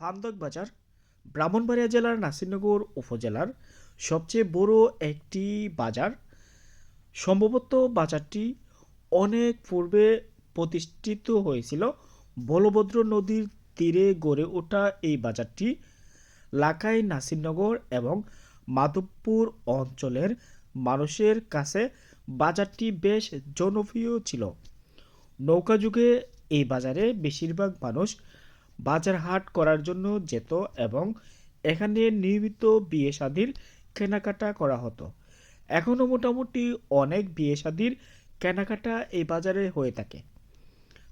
ফান্দক বাজার, ব্রাহ্মণবাড়িয়া জেলার নাসিরনগর উপজেলার সবচেয়ে বড় একটি বাজার। সম্ভবত বাজারটি অনেক পূর্বে প্রতিষ্ঠিত হয়েছিল। বলভদ্র নদীর তীরে গড়ে ওঠা এই বাজারটি লাকাই নাসিরনগর এবং মাধবপুর অঞ্চলের মানুষের কাছে বাজারটি বেশ জনপ্রিয় ছিল। নৌকা যুগে এই বাজারে বেশিরভাগ মানুষ বাজার হাট করার জন্য যেত এবং এখানে নিয়মিত বিয়ে শাদির কেনাকাটা করা হতো। এখনও মোটামুটি অনেক বিয়ে শাদির কেনাকাটা এই বাজারে হয়ে থাকে।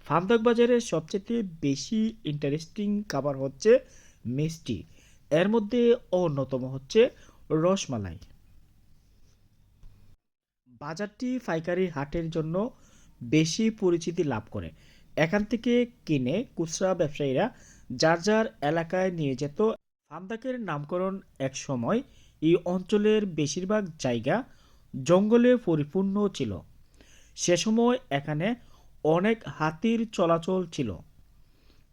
ফান্দক বাজারের সবচেয়ে বেশি ইন্টারেস্টিং খাবার হচ্ছে মিষ্টি। এর মধ্যে অন্যতম হচ্ছে রসমালাই। বাজারটি পাইকারি হাটের জন্য বেশি পরিচিতি লাভ করে। এখান থেকে কিনে খুচরা ব্যবসায়ীরা যার যার এলাকায় নিয়ে যেত ফান্দাকের নামকরণ এক সময় এই অঞ্চলের বেশিরভাগ জায়গা জঙ্গলে পরিপূর্ণ ছিল। সে সময় এখানে অনেক হাতির চলাচল ছিল।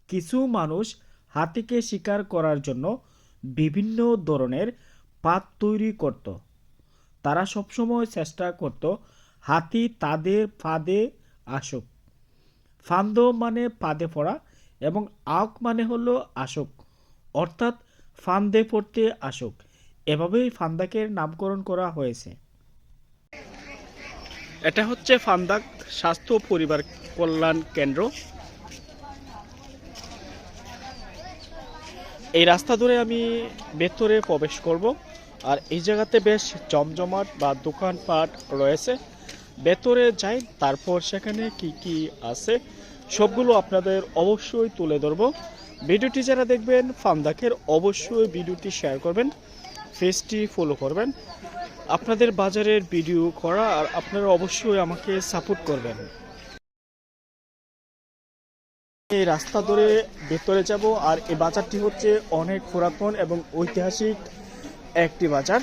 কিছু মানুষ হাতিকে শিকার করার জন্য বিভিন্ন ধরনের পাত তৈরি করত। তারা সবসময় চেষ্টা করত হাতি তাদের ফাঁদে আসুক। ফান্দ মানে ফাঁদে পড়া এবং আক মানে হলো আসুক। অর্থাৎ ফান্দে পড়তে আসুক। এভাবেই ফান্দাকের নামকরণ করা হয়েছে। এটা হচ্ছে ফান্দাক স্বাস্থ্য পরিবার কল্যাণ কেন্দ্র। এই রাস্তা ধরে আমি ভেতরে প্রবেশ করব। আর এই জায়গাতে বেশ জমজমাট বা দোকানপাট রয়েছে। ভেতরে যাই, তারপর সেখানে কি কি আছে, সবগুলো আপনাদের অবশ্যই তুলে ধরব। ভিডিওটি যারা দেখবেন, ফান্দাকের অবশ্যই ভিডিওটি শেয়ার করবেন ফেসটি ফলো করবেন। আপনাদের বাজারের ভিডিও করা আর আপনারা অবশ্যই আমাকে সাপোর্ট করবেন। এই রাস্তা ধরে ভেতরে যাব আর এই বাজারটি হচ্ছে অনেক পুরাতন এবং ঐতিহাসিক একটি বাজার।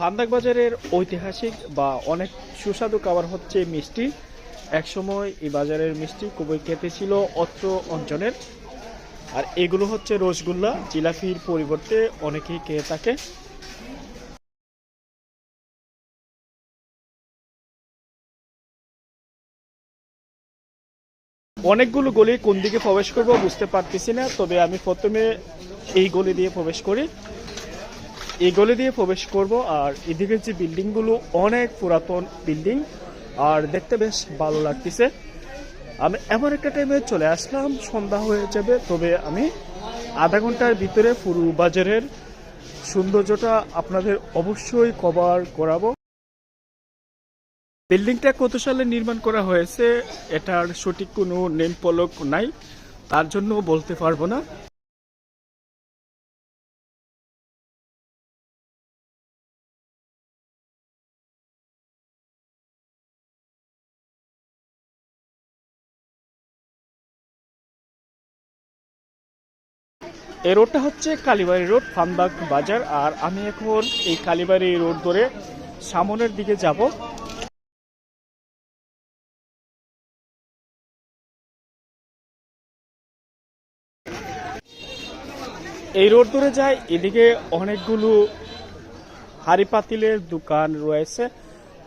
ফান্দাক বাজারের ঐতিহাসিক বা অনেক সুস্বাদু খাবার হচ্ছে মিষ্টি। একসময় এই বাজারের মিষ্টি খুবই খেতে ছিল অত্র অঞ্চলের। আর এগুলো হচ্ছে রসগোল্লা, জিলাপির পরিবর্তে অনেকেই খেয়ে থাকে। অনেকগুলো গলি কোন দিকে প্রবেশ করব বুঝতে পারতেছি না, তবে আমি প্রথমে এই গলি দিয়ে প্রবেশ করি। এই গলি দিয়ে প্রবেশ করব, আর এদিকে যে বিল্ডিংগুলো অনেক পুরাতন বিল্ডিং, আর দেখতে বেশ ভালো লাগতেছে। আমি এমন একটা টাইমে চলে আসলাম, সন্ধ্যা হয়ে যাবে, তবে আমি আধা ঘণ্টার ভিতরে পুরু বাজারের সৌন্দর্যটা আপনাদের অবশ্যই কভার করাবো। বিল্ডিংটা কত সালে নির্মাণ করা হয়েছে, এটার সঠিক কোনো নেম পলক নাই, তার জন্য বলতে পারব না। এই রোডটা হচ্ছে কালীবাড়ি রোড ফান্দাক বাজার। আর আমি এখন এই কালীবাড়ি রোড ধরে সামনের দিকে যাব। এই রোড ধরে যায়, এদিকে অনেকগুলো হাড়ি পাতিলের দোকান রয়েছে,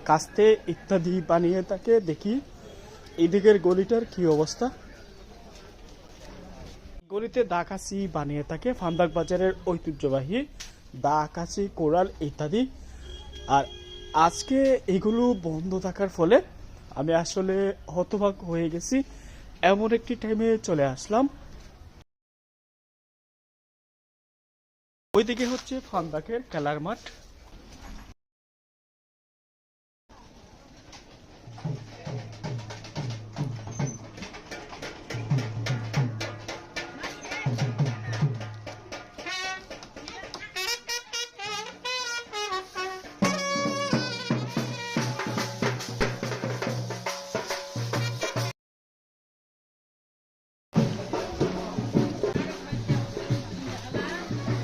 কাস্তে ইত্যাদি বানিয়ে থাকে। দেখি, এদিকের গলিটার কি অবস্থা। গলিতে দা কাশি বানিয়ে থাকে। ফান্দাক বাজারের ঐতিহ্যবাহী দা কাশি কোরাল ইত্যাদি। আর আজকে এগুলো বন্ধ থাকার ফলে আমি আসলে হতবাক হয়ে গেছি। এমন একটি টাইমে চলে আসলাম। ওইদিকে হচ্ছে ফান্দাকের খেলার মাঠ।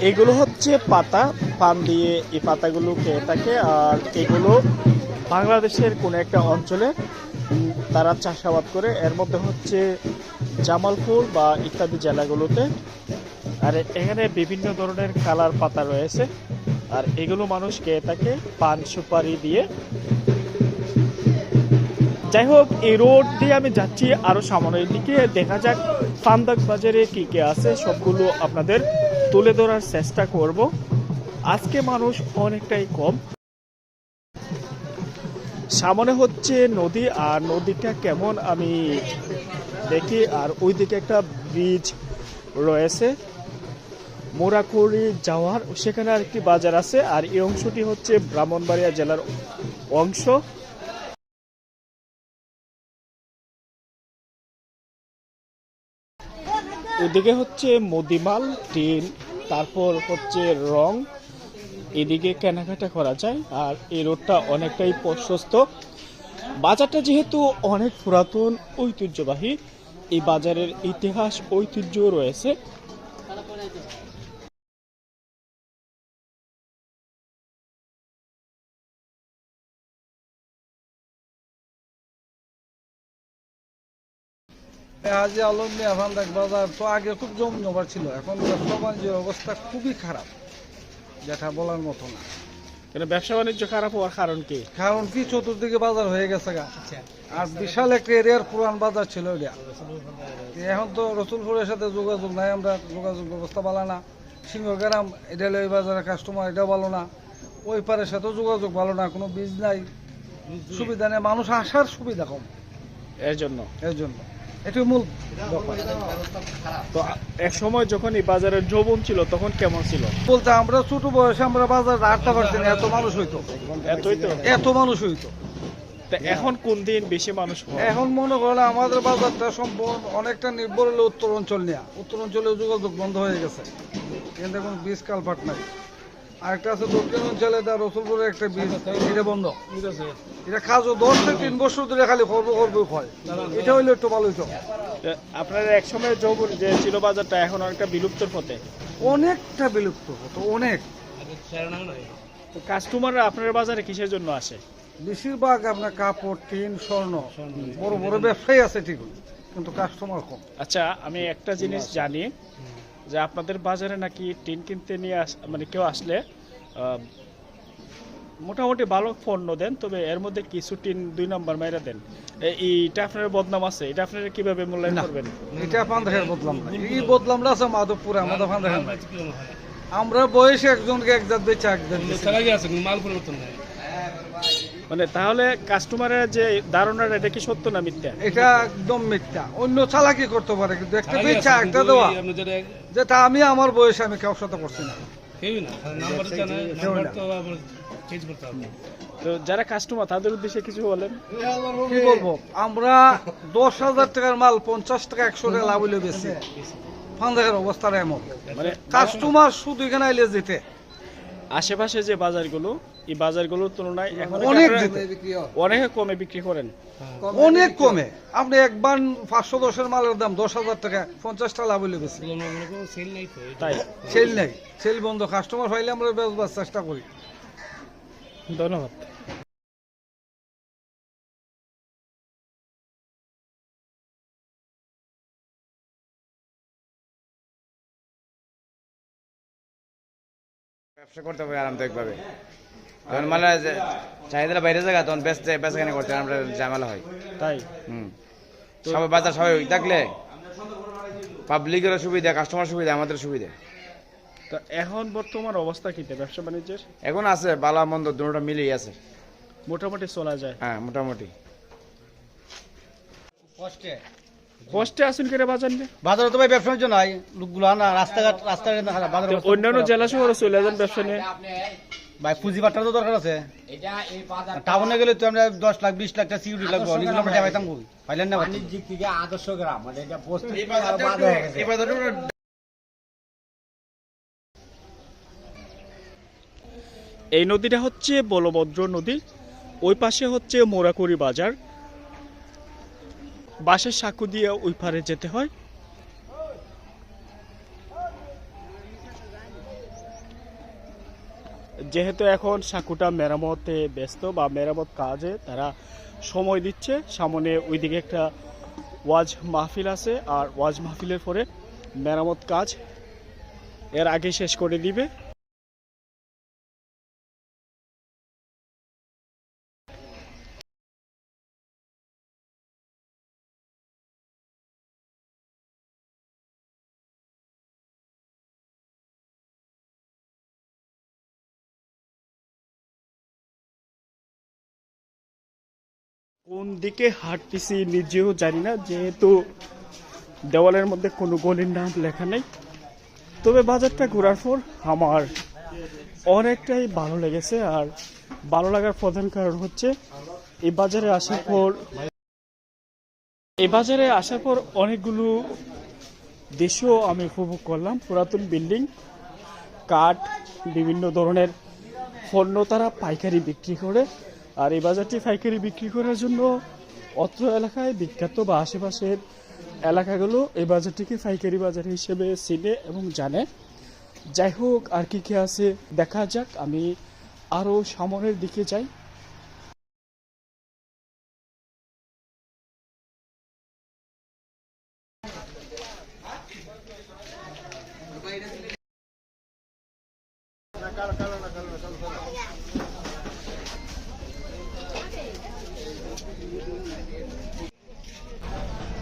এগুলো হচ্ছে পাতা, পান দিয়ে এই পাতাগুলো খেয়ে থাকে। আর এগুলো বাংলাদেশের কোনো একটা অঞ্চলে তারা চাষাবাদ করে। এর মধ্যে হচ্ছে জামালপুর বা ইত্যাদি জেলাগুলোতে। আর এখানে বিভিন্ন ধরনের কালার পাতা রয়েছে। আর এগুলো মানুষ খেয়ে থাকে, পান সুপারি দিয়ে। যাই হোক, এই রোড দিয়ে আমি যাচ্ছি। আরও সামনের দিকে দেখা যাক ফান্দাক বাজারে কি কি আছে। সবগুলো আপনাদের তুলে ধরার চেষ্টা করব। আজকে মানুষ অনেকটাই কম। সামনে হচ্ছে নদী, আর নদীটা কেমন আমি দেখি, আর ওইদিকে একটা ব্রিজ রয়েছে, মোরাকুড়ি যাওয়ার। সেখানে আরেকটি বাজার আছে, আর এই অংশটি হচ্ছে ব্রাহ্মণবাড়িয়া জেলার অংশ। ওদিকে হচ্ছে মদিমাল টিন তারপর হচ্ছে রং। এদিকে কেনাকাটা করা যায়, আর এই রোডটা অনেকটাই প্রশস্ত। বাজারটা যেহেতু অনেক পুরাতন, ঐতিহ্যবাহী, এই বাজারের ইতিহাস, ঐতিহ্য রয়েছে। হাজি আলম মিয়া ভান্ডাক বাজার তো আগে খুব জমজমাট ছিল। এখন ব্যবসা বাণিজ্যের অবস্থা খুবই খারাপ যেটা বলার মতো না। ব্যবসা বাণিজ্য খারাপ হওয়ার কারণ কি? কারণ কি? চতুর্দিকে বাজার হয়ে গেছে গা। আর বিশাল একটা এরিয়ার পুরান বাজার ছিল এটা। এখন তো রসুলপুরের সাথে যোগাযোগ নাই আমরা যোগাযোগ ব্যবস্থা ভালো না। সিংহগ্রাম এটা এই বাজারের কাস্টমার এটাও ভালো না। ওই পারের সাথেও যোগাযোগ ভালো না কোনো বীজ নাই। সুবিধা নেই মানুষ আসার সুবিধা কম। এর জন্য? এর জন্য। এটাই মূল তো এক সময় যখন এই বাজারের যৌবন ছিল তখন কেমন ছিল? বলতে আমরা ছোট বয়সে আমরা বাজার হাঁটতে পারছি না এত মানুষ হইতো। এতই তো? এত মানুষ হইতো। তা এখন কোন দিন বেশি মানুষ এখন মনে করেন আমাদের বাজারটা সম্পূর্ণ অনেকটা নির্ভর হলো উত্তর অঞ্চল নিয়ে। উত্তর অঞ্চলে যোগাযোগ বন্ধ হয়ে গেছে। কিন্তু এখন বীজ কালপাট নাই আরেকটা আছে দক্ষিণ অঞ্চলে তার রসুলপুরের একটা বীজ এটা বন্ধ। এটা কাজও দশ থেকে তিন বছর ধরে খালি খর্ব খর্ব হয়। এটা হইলে একটু ভালো হইতো। আপনার এক সময় যৌবন যে ছিল বাজারটা এখন অনেকটা বিলুপ্তর পথে। অনেকটা বিলুপ্ত হতো অনেক। তো কাস্টমাররা আপনার বাজারে কিসের জন্য আসে? বেশিরভাগ আপনার কাপড় টিন স্বর্ণ। বড় বড় ব্যবসায়ী আছে ঠিক কিন্তু কাস্টমার কম। আচ্ছা আমি একটা জিনিস জানি। যে আপনাদের বাজারে নাকি টিন কিনতে নিয়ে আস মানে কেউ আসলে মোটামুটি ভালো পণ্য দেন তবে এর মধ্যে কিছু টিন দুই নম্বর মেরে দেন এইটা আপনার বদনাম আছে এটা আপনারা কীভাবে মূল্যায়ন। করবেন এটা বদলাম এই বদলামটা আছে মাধবপুরে আমাদের আমরা বয়সে একজনকে এক জাত বেচে এক জাত দিছি। মানে তাহলে কাস্টমারের যে ধারণাটা এটা কি সত্য না মিথ্যা? এটা একদম মিথ্যা। অন্য চালাকি করতে পারে কিন্তু একটা বেচা একটা দেওয়া। যেটা আমি আমার বয়সে আমি কারোর সাথে করছি না। তো যারা কাস্টমার তাদের উদ্দেশ্যে কিছু বলেন। কি বলব? আমরা দশ হাজার টাকার মাল পঞ্চাশ টাকা একশো টাকা লাভ হইলে বেশি। পান্দাহের অবস্থাটা এমন। মানে কাস্টমার শুধু এখানে আইলে যেতে। আশেপাশে যে বাজারগুলো এই বাজারগুলোর তুলনায় এখন অনেক অনেক কমে বিক্রি করেন। অনেক কমে। আপনি একবার পাঁচশো দশের মালের দাম দশ হাজার টাকা পঞ্চাশ টাকা লাভ হইলে বেশি। তাই। সেল নাই। সেল বন্ধ। কাস্টমার পাইলে আমরা বেচবার চেষ্টা করি। ধন্যবাদ। ব্যবসা করতে পারি আরামদায়কভাবে। যখন মানে চাহিদাটা বাইরে জায়গা তখন বেচতে বেচাকেনা করতে আমরা ঝামেলা হয়। তাই? হুম। সবাই বাজার সবাই থাকলে পাবলিকেরও সুবিধা কাস্টমার সুবিধা আমাদের সুবিধা। তো এখন বর্তমান অবস্থা কি ব্যবসা বাণিজ্যের? এখন আছে বালা মন্দ দুটোটা মিলেই আছে। মোটামুটি চলা যায়। হ্যাঁ মোটামুটি। কষ্টে? আসুন করে বাজার নিয়ে? বাজারে তো ভাই ব্যবসার জন্য নাই লোকগুলো না রাস্তাঘাট রাস্তাঘাট না বাজার অন্যান্য জেলা শহরে চলে যান ব্যবসা নিয়ে। ভাই পুঁজি পাট্টার তো দরকার আছে। টাউনে গেলে তো আমরা দশ লাখ বিশ লাখ টাকা সিউরি লাগবে। অনেকগুলো আমরা যাবাইতাম কই? পাইলেন না? বাণিজ্যিক দিকে আদর্শ গ্রাম মানে এটা বস্তি হয়ে গেছে। এই নদীটা হচ্ছে বলভদ্র নদী। ওই পাশে হচ্ছে মোরাকুরি বাজার। বাসের সাঁকু দিয়ে ওই পারে যেতে হয়। যেহেতু এখন সাঁকুটা মেরামতে ব্যস্ত বা মেরামত কাজে তারা সময় দিচ্ছে, সামনে ওইদিকে একটা ওয়াজ মাহফিল আছে, আর ওয়াজ মাহফিলের পরে মেরামত কাজ এর আগে শেষ করে দিবে। কোন দিকে হাঁটতেছি নিজেও জানি না, যেহেতু দেওয়ালের মধ্যে কোনো গলির নাম লেখা নেই। তবে বাজারটা ঘোরার পর আমার অনেকটাই ভালো লেগেছে আর ভালো লাগার প্রধান কারণ হচ্ছে, এই বাজারে আসার পর, এই বাজারে আসার পর অনেকগুলো দেশও আমি উপভোগ করলাম। পুরাতন বিল্ডিং, কাঠ, বিভিন্ন ধরনের পণ্য তারা পাইকারি বিক্রি করে। আর এই বাজারটি পাইকারি বিক্রি করার জন্য অত্র এলাকায় বিখ্যাত বা আশেপাশের এলাকাগুলো এই বাজারটিকে পাইকারি বাজার হিসেবে চিনে এবং জানে। যাই হোক, আর কি কি আছে দেখা যাক। আমি আরও সামনের দিকে যাই।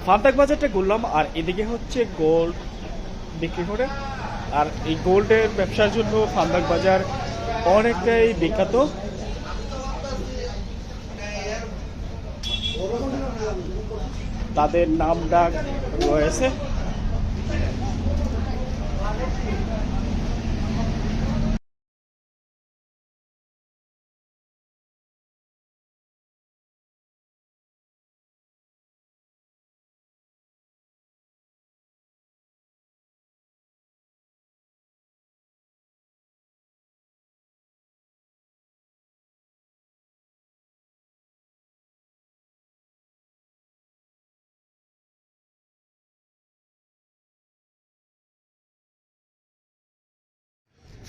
ফান্তাক বাজারটা ঘুরলাম, আর এদিকে হচ্ছে গোল্ড বিক্রি করে। আর এই গোল্ডের ব্যবসার জন্য ফান্দাক বাজার অনেকটাই বিখ্যাত। তাদের নাম ডাক রয়েছে।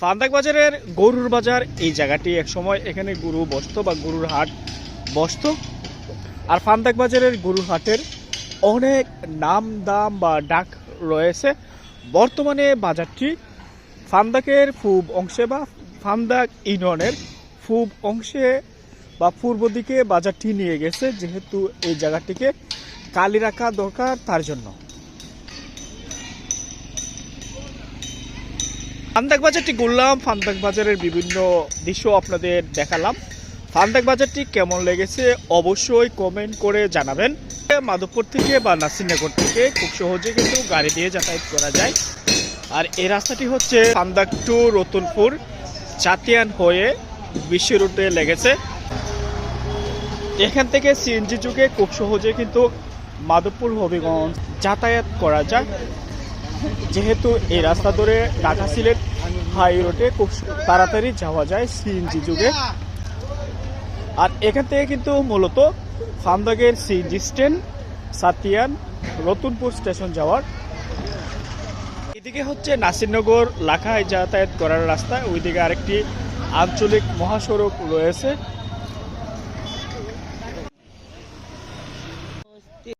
ফান্দাক বাজারের গরুর বাজার, এই জায়গাটি এক সময় এখানে গরু বসতো বা গরুর হাট বসতো। আর ফান্দাক বাজারের গরুর হাটের অনেক নাম দাম বা ডাক রয়েছে। বর্তমানে বাজারটি ফান্দাকের পূব অংশে বা ফান্দাক ইউনিয়নের পূব অংশে বা পূর্ব দিকে বাজারটি নিয়ে গেছে, যেহেতু এই জায়গাটিকে কালি রাখা দরকার তার জন্য। ফান্দাক বাজারটি ঘুরলাম ফান্দাক বাজারের বিভিন্ন দৃশ্য আপনাদের দেখালাম। ফান্দাক বাজারটি কেমন লেগেছে অবশ্যই কমেন্ট করে জানাবেন। মাধবপুর থেকে বা নাসিরনগর থেকে খুব সহজে কিন্তু গাড়ি দিয়ে যাতায়াত করা যায়। আর এই রাস্তাটি হচ্ছে ফান্দাক টু রতনপুর, চাতিয়ান হয়ে বিশ্ব রুটে লেগেছে। এখান থেকে সিএনজি যুগে খুব সহজে কিন্তু মাধবপুর হবিগঞ্জ যাতায়াত করা যায়। যেহেতু এই রাস্তা ধরে ঢাকা সিলেট হাই রোডে খুব তাড়াতাড়ি যাওয়া যায় সিএনজি যুগে। আর এখান থেকে কিন্তু মূলত ফান্দাগের CNG stand, Satiyan, Ratanpur station যাওয়ার। এদিকে হচ্ছে নাসিরনগর লাখায় যাতায়াত করার রাস্তা, ওইদিকে আরেকটি আঞ্চলিক মহাসড়ক রয়েছে।